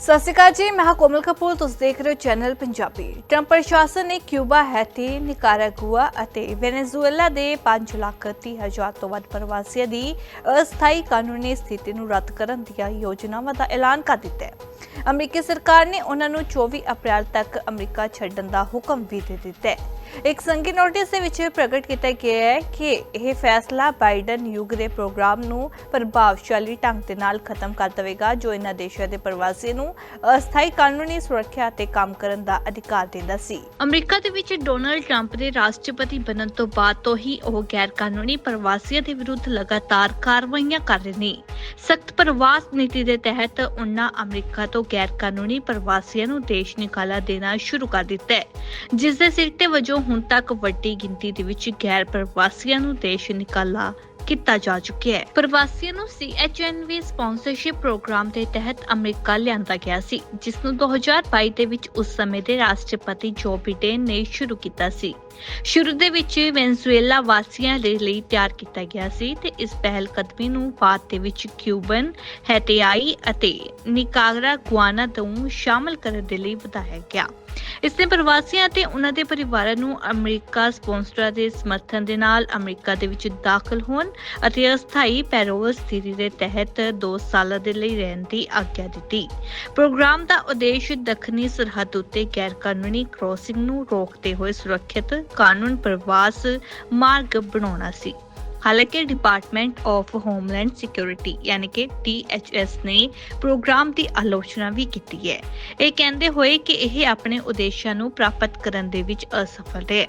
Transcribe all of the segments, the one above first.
ਸਤਿ ਸ਼੍ਰੀ ਅਕਾਲ ਜੀ, ਮੈਂ ਕੋਮਲ ਕਪੂਰ, ਤੁਸੀਂ ਦੇਖ ਰਹੇ ਹੋ ਚੈਨਲ ਪੰਜਾਬੀ। ਟਰੰਪ ਪ੍ਰਸ਼ਾਸਨ ਨੇ ਕਿਊਬਾ ਹੈਤੀ ਨਿਕਾਰਾਗੂਆ ਅਤੇ ਵੈਨੇਜ਼ੁਏਲਾ ਦੇ 5 ਲੱਖ ਤੀਹ ਹਜ਼ਾਰ ਤੋਂ ਵੱਧ ਪ੍ਰਵਾਸੀਆਂ ਦੀ ਅਸਥਾਈ ਕਾਨੂੰਨੀ ਸਥਿਤੀ ਨੂੰ ਰੱਦ ਕਰਨ ਦੀਆਂ ਯੋਜਨਾਵਾਂ ਦਾ ਐਲਾਨ ਕਰ ਦਿੱਤਾ ਹੈ। ਅਮਰੀਕੀ ਸਰਕਾਰ ਨੇ ਉਹਨਾਂ ਨੂੰ 24 ਅਪ੍ਰੈਲ ਤੱਕ ਅਮਰੀਕਾ ਛੱਡਣ ਦਾ ਹੁਕਮ ਵੀ ਦੇ ਦਿੱਤਾ ਹੈ। ਇੱਕ ਸੰਗੀ ਨੋਟਿਸ ਦੇ ਵਿੱਚ ਪ੍ਰਗਟ ਕੀਤਾ ਗਿਆ ਹੈ ਕਿ ਇਹ ਫੈਸਲਾ ਬਾਈਡਨ ਯੁੱਗ ਦੇ ਪ੍ਰੋਗਰਾਮ ਨੂੰ ਪ੍ਰਭਾਵਸ਼ਾਲੀ ਢੰਗ ਦੇ ਨਾਲ ਖਤਮ ਕਰ ਦੇਵੇਗਾ, ਜੋ ਇਹਨਾਂ ਦੇਸ਼ਾਂ ਦੇ ਪ੍ਰਵਾਸੀ ਨੂੰ ਅਸਥਾਈ ਕਾਨੂੰਨੀ ਸੁਰੱਖਿਆ ਤੇ ਕੰਮ ਕਰਨ ਦਾ ਅਧਿਕਾਰ ਦਿੰਦਾ ਸੀ। ਅਮਰੀਕਾ ਦੇ ਵਿੱਚ ਡੋਨਾਲਡ ਟਰੰਪ ਦੇ ਰਾਸ਼ਟਰਪਤੀ ਬਣਨ ਤੋਂ ਬਾਅਦ ਤੋਂ ਹੀ ਉਹ ਗੈਰ ਕਾਨੂੰਨੀ ਪ੍ਰਵਾਸੀਆਂ ਦੇ ਵਿਰੁੱਧ ਲਗਾਤਾਰ ਕਾਰਵਾਈਆਂ ਕਰ ਰਹੇ ਨੇ। ਸਖਤ ਪ੍ਰਵਾਸ ਨੀਤੀ ਦੇ ਤਹਿਤ ਉਹਨਾਂ ਅਮਰੀਕਾ ਤੋਂ ਗੈਰ ਕਾਨੂੰਨੀ ਪ੍ਰਵਾਸੀਆਂ ਨੂੰ ਦੇਸ਼ ਨਿਕਾਲਾ ਦੇਣਾ ਸ਼ੁਰੂ ਕਰ ਦਿੱਤਾ ਹੈ, ਜਿਸ ਦੇ ਸਿੱਟੇ ਵਜੋਂ ਹੁਣ ਤੱਕ ਵੱਡੀ ਗਿਣਤੀ ਦੇ ਵਿੱਚ ਗੈਰ ਪ੍ਰਵਾਸੀਆਂ ਨੂੰ ਦੇਸ਼ ਨਿਕਾਲਾ ਕੀਤਾ ਜਾ ਚੁੱਕਿਆ ਹੈ। ਪ੍ਰਵਾਸੀਆਂ ਨੂੰ CHNV ਸਪਾਂਸਰਸ਼ਿਪ ਪ੍ਰੋਗਰਾਮ ਦੇ ਤਹਿਤ ਅਮਰੀਕਾ ਲਿਆਂਦਾ ਗਿਆ ਸੀ, ਜਿਸ ਨੂੰ 2022 ਦੇ ਵਿੱਚ ਉਸ ਸਮੇਂ ਦੇ ਰਾਸ਼ਟਰਪਤੀ ਜੋ ਬਿਡੇਨ ਨੇ ਸ਼ੁਰੂ ਕੀਤਾ ਸੀ। ਸ਼ੁਰੂ ਦੇ ਵਿੱਚ ਵੈਨਜ਼ੂਏਲਾ ਵਾਸੀਆਂ ਦੇ ਲਈ ਤਿਆਰ ਕੀਤਾ ਗਿਆ ਸੀ ਤੇ ਇਸ ਪਹਿਲ ਕਦਮੀ ਨੂੰ ਬਾਅਦ ਦੇ ਵਿੱਚ ਕਿਊਬਨ, ਹੈਟਿਆਈ ਅਤੇ ਨਿਕਾਗਰਾ ਗੁਆਨਾ ਤੋਂ ਸ਼ਾਮਲ ਕਰਨ ਦੇ ਲਈ ਵਧਾਇਆ ਗਿਆ। ਇਸ ਨੇ ਪ੍ਰਵਾਸੀਆਂ ਅਤੇ ਉਹਨਾਂ ਦੇ ਪਰਿਵਾਰਾਂ ਨੂੰ ਅਮਰੀਕਾ ਸਪਾਂਸਰਾਂ ਦੇ ਸਮਰਥਨ ਦੇ ਨਾਲ ਅਮਰੀਕਾ ਦੇ ਵਿੱਚ ਦਾਖਲ ਹੋਣ ਅਤੇ ਅਸਥਾਈ ਪੈਰੋਲ ਸਥਿਤੀ ਦੇ ਤਹਿਤ 2 ਸਾਲਾਂ ਦੇ ਲਈ ਰਹਿਣ ਦੀ ਆਗਿਆ ਦਿੱਤੀ। ਪ੍ਰੋਗਰਾਮ ਦਾ ਉਦੇਸ਼ ਦੱਖਣੀ ਸਰਹੱਦ ਉੱਤੇ ਗੈਰ ਕਾਨੂੰਨੀ ਕ੍ਰੋਸਿੰਗ ਨੂੰ ਰੋਕਦੇ ਹੋਏ ਸੁਰੱਖਿਅਤ ਕਾਨੂੰਨ ਪ੍ਰਵਾਸ ਮਾਰਗ ਬਣਾਉਣਾ ਸੀ। ਹਾਲਾਂਕਿ ਡਿਪਾਰਟਮੈਂਟ ਆਫ ਹੋਮਲੈਂਡ ਸਿਕਿਉਰਿਟੀ ਯਾਨੀ ਕਿ DHS ਨੇ ਪ੍ਰੋਗਰਾਮ ਦੀ ਆਲੋਚਨਾ ਵੀ ਕੀਤੀ ਹੈ। ਇਹ ਕਹਿੰਦੇ ਹੋਏ ਕਿ ਇਹ ਆਪਣੇ ਉਦੇਸ਼ਾਂ ਨੂੰ ਪ੍ਰਾਪਤ ਕਰਨ ਦੇ ਵਿੱਚ ਅਸਫਲ ਹੈ।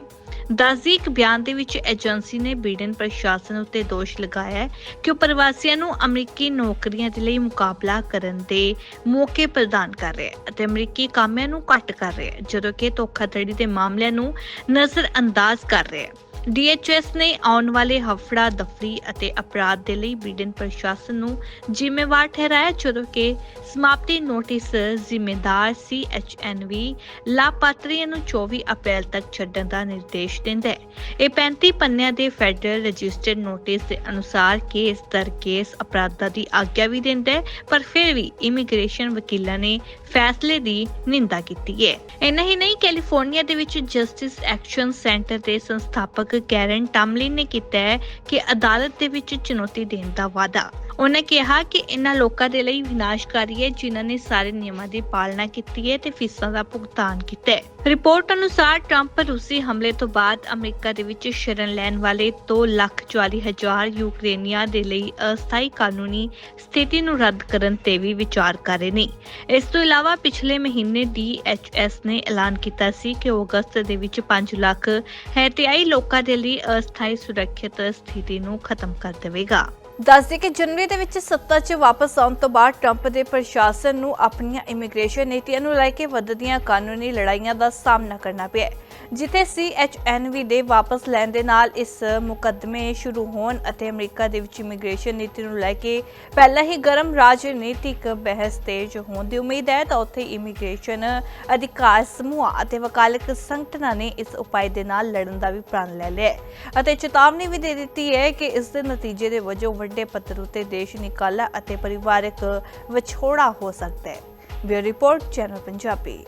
ਦੱਸਦੀ ਇੱਕ ਬਿਆਨ ਦੇ ਵਿੱਚ ਏਜੰਸੀ ਨੇ ਬੀਡਨ ਪ੍ਰਸ਼ਾਸਨ ਉੱਤੇ ਦੋਸ਼ ਲਗਾਇਆ ਹੈ ਕਿ ਉਹ ਪ੍ਰਵਾਸੀਆਂ ਨੂੰ ਅਮਰੀਕੀ ਨੌਕਰੀਆਂ ਦੇ ਲਈ ਮੁਕਾਬਲਾ ਕਰਨ ਦੇ ਮੌਕੇ ਪ੍ਰਦਾਨ ਕਰ ਰਿਹਾ ਹੈ ਅਤੇ ਅਮਰੀਕੀ ਕਾਮਿਆਂ ਨੂੰ ਘੱਟ ਕਰ ਰਿਹਾ ਹੈ, ਜਦੋਂ ਕਿ ਧੋਖਾਧੜੀ ਦੇ ਮਾਮਲਿਆਂ ਨੂੰ ਨਜ਼ਰ ਅੰਦਾਜ਼ ਕਰ ਰਿਹਾ ਹੈ। DHS ਨੇ ਆਉਣ ਵਾਲੇ ਹਫੜਾ ਦਫਰੀ ਅਤੇ ਅਪਰਾਧ ਦੇ ਲਈ ਬੀਡਨ ਪ੍ਰਸ਼ਾਸਨ ਨੂੰ ਜ਼ਿੰਮੇਵਾਰ ਠਹਿਰਾਇਆ, ਜਦੋਂ ਕਿ ਸਮਾਪਤੀ ਨੋਟਿਸ ਜ਼ਿੰਮੇਦਾਰ CHNV ਲਾਪਾਤਰੀਆਂ ਨੂੰ 24 ਅਪ੍ਰੈਲ ਤੱਕ ਛੱਡਣ ਦਾ ਨਿਰਦੇਸ਼ ਦਿੰਦਾ ਹੈ। ਇਹ 35 ਪੰਨਿਆਂ ਦੇ ਫੈਡਰਲ ਰਜਿਸਟਰਡ ਨੋਟਿਸ ਦੇ ਅਨੁਸਾਰ ਕੇਸ ਦਰ ਕੇਸ ਅਪਰਾਧਾਂ ਦੀ ਆਗਿਆ ਵੀ ਦਿੰਦਾ ਹੈ, ਪਰ ਫਿਰ ਵੀ ਇਮੀਗ੍ਰੇਸ਼ਨ ਵਕੀਲਾਂ ਨੇ ਫੈਸਲੇ ਦੀ ਨਿੰਦਾ ਕੀਤੀ ਹੈ। ਇੰਨਾ ਹੀ ਨਹੀਂ, ਕੈਲੀਫੋਰਨੀਆ ਦੇ ਵਿੱਚ ਜਸਟਿਸ ਐਕਸ਼ਨ ਸੈਂਟਰ ਦੇ ਸੰਸਥਾਪਕ ਕੈਰਨ ਟਮਲਿਨ ਨੇ ਕੀਤਾ ਹੈ ਕਿ ਅਦਾਲਤ ਦੇ ਵਿੱਚ ਚੁਣੌਤੀ ਦੇਣ ਦਾ ਵਾਅਦਾ। ਉਹਨਾਂ ਕਿਹਾ ਕਿ ਇਹਨਾਂ ਲੋਕਾਂ ਦੇ ਲਈ ਵਿਨਾਸ਼ਕਾਰੀ ਹੈ ਜਿਨ੍ਹਾਂ ਨੇ ਸਾਰੇ ਨਿਯਮਾਂ ਦੀ ਪਾਲਣਾ ਕੀਤੀ ਹੈ ਤੇ ਫੀਸਾਂ ਦਾ ਭੁਗਤਾਨ ਕੀਤਾ ਹੈ। ਰਿਪੋਰਟ ਅਨੁਸਾਰ ਟਰੰਪ ਰੂਸੀ ਹਮਲੇ ਤੋਂ ਬਾਅਦ ਅਮਰੀਕਾ ਦੇ ਵਿੱਚ ਸ਼ਰਨ ਲੈਣ ਵਾਲੇ 2,40,000 ਯੂਕਰੇਨੀਆਂ ਦੇ ਲਈ ਅਸਥਾਈ ਕਾਨੂੰਨੀ ਸਥਿਤੀ ਨੂੰ ਰੱਦ ਕਰਨ ਤੇ ਵੀ ਵਿਚਾਰ ਕਰ ਰਹੇ ਨੇ। ਇਸ ਤੋਂ ਇਲਾਵਾ ਪਿਛਲੇ ਮਹੀਨੇ DHS ਨੇ ਐਲਾਨ ਕੀਤਾ ਸੀ ਕਿ ਉਹ ਅਗਸਤ ਦੇ ਵਿੱਚ 5 ਲੱਖ ਹੈਤਿਆਈ ਲੋਕਾਂ ਦੇ ਲਈ ਅਸਥਾਈ ਸੁਰੱਖਿਅਤ ਸਥਿਤੀ ਨੂੰ ਖਤਮ ਕਰ ਦੇਵੇਗਾ। ਦੱਸਦੇ ਕਿ ਜਨਵਰੀ ਦੇ ਵਿੱਚ ਸੱਤਾ 'ਚ ਵਾਪਸ ਆਉਣ ਤੋਂ ਬਾਅਦ ਟਰੰਪ ਦੇ ਪ੍ਰਸ਼ਾਸਨ ਨੂੰ ਆਪਣੀਆਂ ਇਮੀਗ੍ਰੇਸ਼ਨ ਨੀਤੀਆਂ ਨੂੰ ਲੈ ਕੇ ਵੱਧਦੀਆਂ ਕਾਨੂੰਨੀ ਲੜਾਈਆਂ ਦਾ ਸਾਹਮਣਾ ਕਰਨਾ ਪਿਆ ਹੈ। ਜਿੱਥੇ CHNV ਦੇ ਵਾਪਸ ਲੈਣ ਦੇ ਨਾਲ ਇਸ ਮੁਕੱਦਮੇ ਸ਼ੁਰੂ ਹੋਣ ਅਤੇ ਅਮਰੀਕਾ ਦੇ ਵਿੱਚ ਇਮੀਗ੍ਰੇਸ਼ਨ ਨੀਤੀ ਨੂੰ ਲੈ ਕੇ ਪਹਿਲਾਂ ਹੀ ਗਰਮ ਰਾਜਨੀਤਿਕ ਬਹਿਸ ਤੇਜ਼ ਹੋਣ ਦੀ ਉਮੀਦ ਹੈ, ਤਾਂ ਉੱਥੇ ਇਮੀਗ੍ਰੇਸ਼ਨ ਅਧਿਕਾਰ ਸਮੂਹਾਂ ਅਤੇ ਵਕਾਲਕ ਸੰਗਠਨਾਂ ਨੇ ਇਸ ਉਪਾਅ ਦੇ ਨਾਲ ਲੜਨ ਦਾ ਵੀ ਪ੍ਰਣ ਲੈ ਲਿਆ ਅਤੇ ਚੇਤਾਵਨੀ ਵੀ ਦੇ ਦਿੱਤੀ ਹੈ ਕਿ ਇਸ ਦੇ ਨਤੀਜੇ ਦੇ ਵਜੋਂ ਵੱਡੇ ਪੱਧਰ ਉਤੇ ਦੇਸ਼ ਨਿਕਾਲਾ ਅਤੇ ਪਰਿਵਾਰਕ ਵਿਛੋੜਾ ਹੋ ਸਕਦਾ ਹੈ। Bureau report, channel Punjabi.